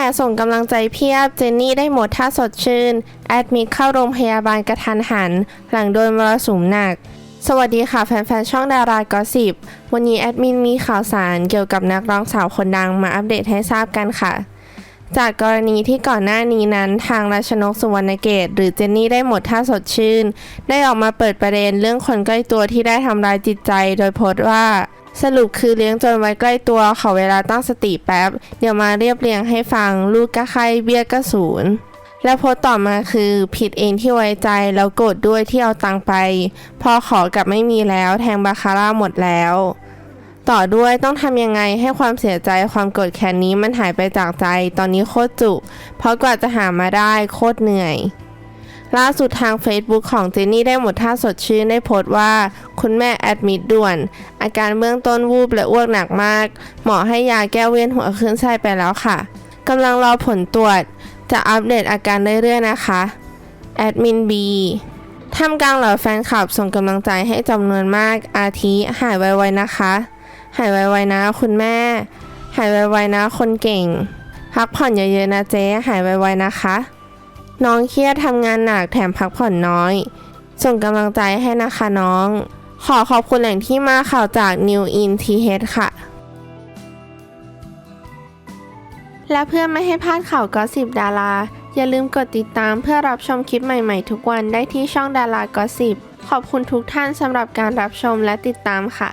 ห่ส่งกำลังใจเพียบเจนนี่ได้หมดท่าสดชื่น แอดมิดเข้าโรงพยาบาลกระทันหัน หลังโดนมรสุมหนัก สวัสดีค่ะแฟนๆ ช่องดารากอสิบวันนี้แอดมินมีข่าวสารเกี่ยวกับนักร้องสาวคนดังมาอัปเดตให้ทราบกันค่ะ จากกรณีที่ก่อนหน้านี้นั้นทางราชนกสุวรรณเกต หรือเจนนี่ได้หมดท่าสดชื่น ได้ออกมาเปิดประเด็นเรื่องคนใกล้ตัวที่ได้ทำร้ายจิตใจ โดยโพสต์ว่า สรุปคือเลี้ยงจนไว้ใกล้ตัวขอเวลาตั้งสติแป๊บ เดี๋ยวมาเรียบเรียงให้ฟังลูกก็ไข้เบี้ยก็ศูนย์แล้วโพสต่อมาคือผิดเองที่ไว้ใจแล้วโกรธด้วยที่เอาตังไป พอขอกลับไม่มีแล้วแทงบาคาร่าหมดแล้ว ต่อด้วยต้องทำยังไงให้ความเสียใจความโกรธแค้นนี้มันหายไปจากใจ ตอนนี้โคตรจุ เพราะกว่าจะหามาได้โคตรเหนื่อย ล่าสุดทาง Facebook ของเจนนี่ได้หมดท่าสดชื่นได้โพสต์ว่า คุณแม่แอดมิดด่วน อาการเบื้องต้นวูบและอ้วกหนักมาก หมอให้ยาแก้เวียนหัวคลื่นไส้ไปแล้วค่ะกำลังรอผลตรวจ จะอัปเดตอาการเรื่อยๆนะคะแอดมินบีท่ามกลางเหล่าแฟนคลับส่งกำลังใจให้จำนวนมากอาทิหายไวๆนะคะ หายไวๆนะคุณแม่ หายไวๆนะคนเก่ง พักผ่อนเยอะๆนะเจ๊หายไวๆนะคะ น้องเครียดทำงานหนักแถมพักผ่อนน้อย ส่งกำลังใจให้นะคะน้อง ขอขอบคุณแหล่งที่มาข่าวจาก New In TH ค่ะ และเพื่อไม่ให้พลาดข่าวก็สิบดารา อย่าลืมกดติดตามเพื่อรับชมคลิปใหม่ๆ ทุกวันได้ที่ช่องดารากอสิบขอบคุณทุกท่านสำหรับการรับชมและติดตามค่ะ